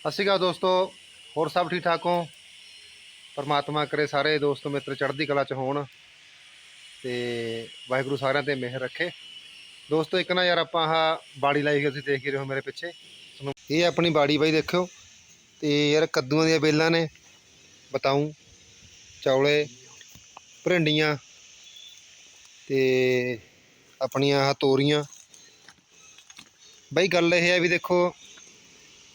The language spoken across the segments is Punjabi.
ਸਤਿ ਸ਼੍ਰੀ ਅਕਾਲ ਦੋਸਤੋ, ਹੋਰ ਸਭ ਠੀਕ ਠਾਕ ਹੋ? ਪਰਮਾਤਮਾ ਕਰੇ ਸਾਰੇ ਦੋਸਤ ਮਿੱਤਰ ਚੜ੍ਹਦੀ ਕਲਾ ਚ ਹੋਣ ਤੇ ਵਾਹਿਗੁਰੂ ਸਾਰਿਆਂ ਤੇ ਮਿਹਰ ਰੱਖੇ। ਦੋਸਤੋ, ਇੱਕ ਨਾ ਯਾਰ ਆਪਾਂ ਆਹ ਬਾੜੀ ਲਾਈ ਹੋਈ ਤੁਸੀਂ ਦੇਖ ਹੀ ਰਹੇ ਹੋ ਮੇਰੇ ਪਿੱਛੇ। ਇਹ ਆਪਣੀ ਬਾੜੀ ਬਾਈ ਦੇਖਿਓ ਤੇ ਯਾਰ ਕੱਦੂਆਂ ਦੀਆਂ ਬੇਲਾਂ ਨੇ ਬਤਾਉ ਚੌਲੇ ਭਰਿੰਡੀਆਂ ਤੇ ਆਪਣੀਆਂ ਆਹ ਤੋਰੀਆਂ। ਬਈ ਗੱਲ ਇਹ ਹੈ ਵੀ ਦੇਖੋ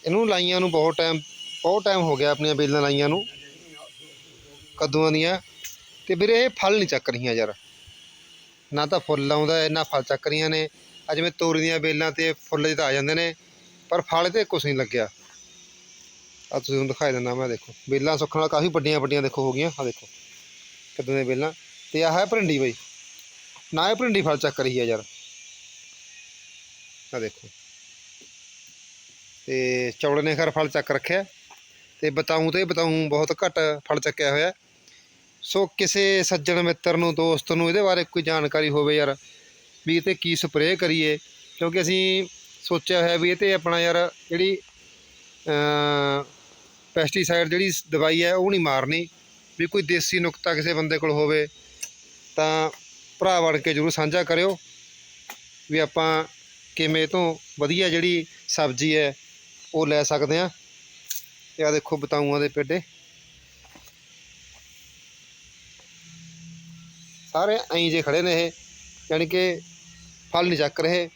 ਇਹਨੂੰ ਲਾਈਆਂ ਨੂੰ ਬਹੁਤ ਟਾਈਮ ਬਹੁਤ ਟਾਈਮ ਹੋ ਗਿਆ ਆਪਣੀਆਂ ਬੇਲਾਂ ਲਾਈਆਂ ਨੂੰ ਕੱਦੂਆਂ ਦੀਆਂ। ਤੇ ਵੀਰੇ ਇਹ ਫਲ ਨਹੀਂ ਚੱਕ ਰਹੀਆਂ ਯਾਰ। ਨਾ ਤਾਂ ਫੁੱਲ ਆਉਂਦਾ ਹੈ, ਨਾ ਫਲ ਚੱਕ ਰਹੀਆਂ ਨੇ। ਆ ਜਿਵੇਂ ਤੋਰੀ ਦੀਆਂ ਬੇਲਾਂ ਤੇ ਫੁੱਲ ਜਿਹੇ ਆ ਜਾਂਦੇ ਨੇ ਪਰ ਫਲ ਤੇ ਕੁਛ ਨਹੀਂ ਲੱਗਿਆ। ਆ ਤੁਸੀਂ ਨੂੰ ਦਿਖਾਈ ਦਿੰਦਾ ਮੈਂ ਦੇਖੋ। ਬੇਲਾਂ ਸੁੱਖਣ ਨਾਲ ਕਾਫੀ ਵੱਡੀਆਂ ਵੱਡੀਆਂ ਦੇਖੋ ਹੋ ਗਈਆਂ। ਆ ਦੇਖੋ ਕੱਦੂ ਦੀਆਂ ਬੇਲਾਂ। ਤੇ ਆਹ ਹੈ ਭਰਿੰਡੀ ਬਈ। ਨਾ ਇਹ ਭਰਿੰਡੀ ਫਲ ਚੱਕ ਰਹੀ ਹੈ ਯਾਰ। ਆ ਦੇਖੋ। ਤੇ ਚੌਲੇ ਨੇ ਖਰ ਫਲ ਚੱਕ ਰੱਖਿਆ ਤੇ ਬਤਾਉਂ ਤੇ ਬਤਾਉਂ ਬਹੁਤ ਘੱਟ ਫਲ ਚੱਕਿਆ ਹੋਇਆ। ਸੋ ਕਿਸੇ ਸੱਜਣ ਮਿੱਤਰ ਨੂੰ, ਦੋਸਤ ਨੂੰ ਇਹਦੇ ਬਾਰੇ ਕੋਈ ਜਾਣਕਾਰੀ ਹੋਵੇ ਯਾਰ, ਵੀ ਇਹ ਤੇ ਕੀ ਸਪਰੇਅ ਕਰੀਏ, ਕਿਉਂਕਿ ਅਸੀਂ ਸੋਚਿਆ ਹੋਇਆ ਵੀ ਇਹ ਤੇ ਆਪਣਾ ਯਾਰ ਜਿਹੜੀ ਪੈਸਟੀਸਾਈਡ ਜਿਹੜੀ ਦਵਾਈ ਹੈ ਉਹ ਨਹੀਂ ਮਾਰਨੀ, ਵੀ ਕੋਈ ਦੇਸੀ ਨੁਕਤਾ ਕਿਸੇ ਬੰਦੇ ਕੋਲ ਹੋਵੇ, ਤਾਂ ਭਰਾ ਬਣ ਕੇ ਜਰੂਰ ਸਾਂਝਾ ਕਰਿਓ, ਵੀ ਆਪਾਂ ਕਿਵੇਂ ਤੋਂ ਵਧੀਆ ਜਿਹੜੀ ਸਬਜ਼ੀ ਹੈ ਉਹ ਲੈ ਸਕਦੇ ਆ ਤੇ ਆ ਦੇਖੋ ਬਤਾਊਆਂ ਦੇ ਪੇਡੇ। ਸਾਰੇ ਐਂ ਜੇ ਖੜੇ ਨੇ ਇਹ ਯਾਨੀ ਕਿ ਫਲ ਨਹੀਂ ਚੱਕ ਰਹੇ।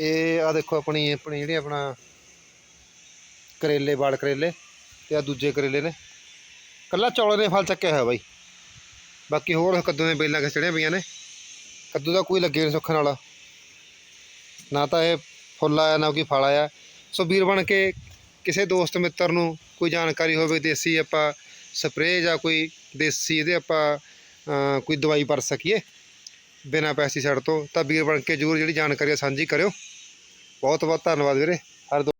ਇਹ ਆ ਦੇਖੋ ਆਪਣੀ ਆਪਣੀ ਜਿਹੜੀ ਆਪਣਾ ਕਰੇਲੇ ਬਾੜ ਕਰੇਲੇ ਤੇ ਆ ਦੂਜੇ ਕਰੇਲੇ ਨੇ। ਕੱਲਾ ਚੌਲੇ ਨੇ ਫਲ ਚੱਕਿਆ ਹੋਇਆ ਬਾਈ। ਬਾਕੀ ਹੋਰ ਕੱਦੂ ਦੀਆਂ ਬੇਲਾਂ ਖਿਚੜੀਆਂ ਪਈਆਂ ਨੇ। ਕੱਦੂ ਦਾ ਕੋਈ ਲੱਗੇ ਨਹੀਂ ਸੁੱਖਣ ਵਾਲਾ। ਨਾ ਤਾਂ ਇਹ ਫੁੱਲ ਆਇਆ, ਨਾ ਕੋਈ ਫਲ ਆਇਆ। ਸੋ ਵੀਰ ਬਣ ਕੇ ਕਿਸੇ ਦੋਸਤ ਮਿੱਤਰ ਨੂੰ ਕੋਈ ਜਾਣਕਾਰੀ ਹੋਵੇ, ਦੇਸੀ ਆਪਾਂ ਸਪਰੇਅ ਜਾਂ ਕੋਈ ਦੇਸੀ ਇਹਦੇ ਆਪਾਂ ਕੋਈ ਦਵਾਈ ਵਰਤ ਸਕੀਏ ਬਿਨਾਂ ਪੈਸਟੀਸਾਈਡ ਤੋਂ, ਤਾਂ ਵੀਰ ਬਣ ਕੇ ਜ਼ਰੂਰ ਜਿਹੜੀ ਜਾਣਕਾਰੀ ਆ ਸਾਂਝੀ ਕਰਿਓ। ਬਹੁਤ ਬਹੁਤ ਧੰਨਵਾਦ ਵੀਰੇ। ਹਰ ਦੋ